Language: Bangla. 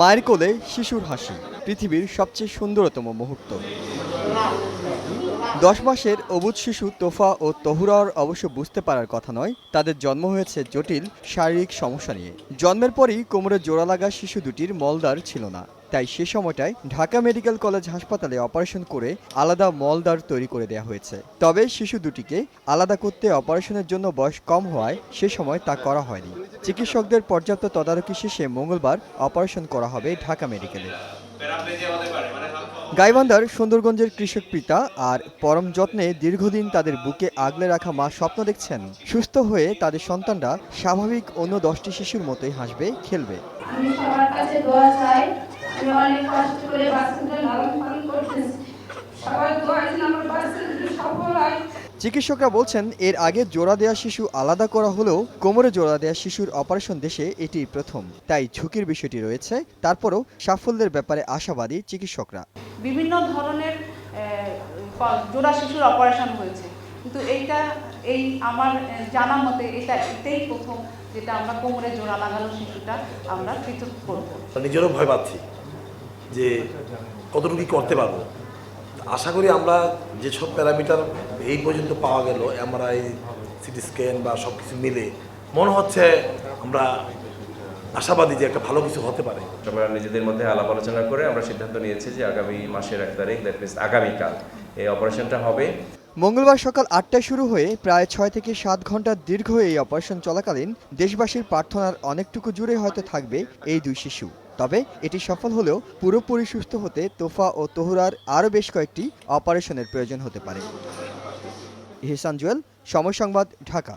মায়ের কোলে শিশুর হাসি পৃথিবীর সবচেয়ে সুন্দরতম মুহূর্ত। দশ মাসের অবুধ শিশু তোফা ও তহুরার অবশ্য বুঝতে পারার কথা নয়, তাদের জন্ম হয়েছে জটিল শারীরিক সমস্যা নিয়ে। জন্মের পরই কোমরে জোড়া লাগা শিশু দুটির মলদার ছিল না। তাই সে সময়টায় ঢাকা মেডিকেল কলেজ হাসপাতালে অপারেশন করে আলাদা মলদার তৈরি করে দেওয়া হয়েছে। তবে শিশু দুটিকে আলাদা করতে অপারেশনের জন্য বয়স কম হওয়ায় সে সময় তা করা হয়নি। চিকিৎসকদের পর্যাপ্ত তদারকি শেষে মঙ্গলবার অপারেশন করা হবে ঢাকা মেডিকেলে। গাইবান্ধার সুন্দরগঞ্জের কৃষক পিতা আর পরম যত্নে দীর্ঘদিন তাদের বুকে আগলে রাখা মা স্বপ্ন দেখছেন। সুস্থ হয়ে তাদের সন্তানরা স্বাভাবিক অন্য দশটি শিশুর মতোই হাসবে, খেলবে। আমি সবার কাছে দোয়া চাই। অনেক কষ্ট করে বাচ্চাদের লালন পালন সবার দোয়া যেন আমার বাচ্চাদের সফল হয় চিকিৎসকরা বলছেন এর আগে জোড়া দেয়া শিশু আলাদা করা হলেও কোমরে জোড়া দেয়া শিশুর অপারেশন দেশে এটি প্রথম। তাই ঝুঁকির বিষয়টি রয়েছে। তারপরও সাফল্যের ব্যাপারে আশাবাদী চিকিৎসকরা। বিভিন্ন ধরনের জোড়া শিশুর অপারেশন হয়েছে। কিন্তু এইটা এই আমার জানা মতে এটা এটাই প্রথম যেটা আমরা কোমরে জোড়া লাগানো শিশুটা আমরা পৃথক করব। নিজেরও ভয় পাচ্ছি যে কতটুকু করতে পারব। আশা করি আমরা যেসব প্যারামিটার এই পর্যন্ত পাওয়া গেল এমআরআই সিটি স্ক্যান বা সব কিছু মিলে মনে হচ্ছে আমরা আশাবাদী যে একটা ভালো কিছু হতে পারে। আমরা নিজেদের মধ্যে আলাপ আলোচনা করে আমরা সিদ্ধান্ত নিয়েছি যে আগামী মাসের এক তারিখ দ্যাট মিনস আগামীকাল এই অপারেশনটা হবে। মঙ্গলবার সকাল আটটায় শুরু হয়ে প্রায় ছয় থেকে সাত ঘণ্টা দীর্ঘ এই অপারেশন চলাকালীন দেশবাসীর প্রার্থনার অনেকটুকু জুড়ে হয়তো থাকবে এই দুই শিশু। তবে এটি সফল হলেও পুরোপুরি সুস্থ হতে তোফা ও তোহরার আরও বেশ কয়েকটি অপারেশনের প্রয়োজন হতে পারে। ইহসান জুয়েল, সময় সংবাদ, ঢাকা।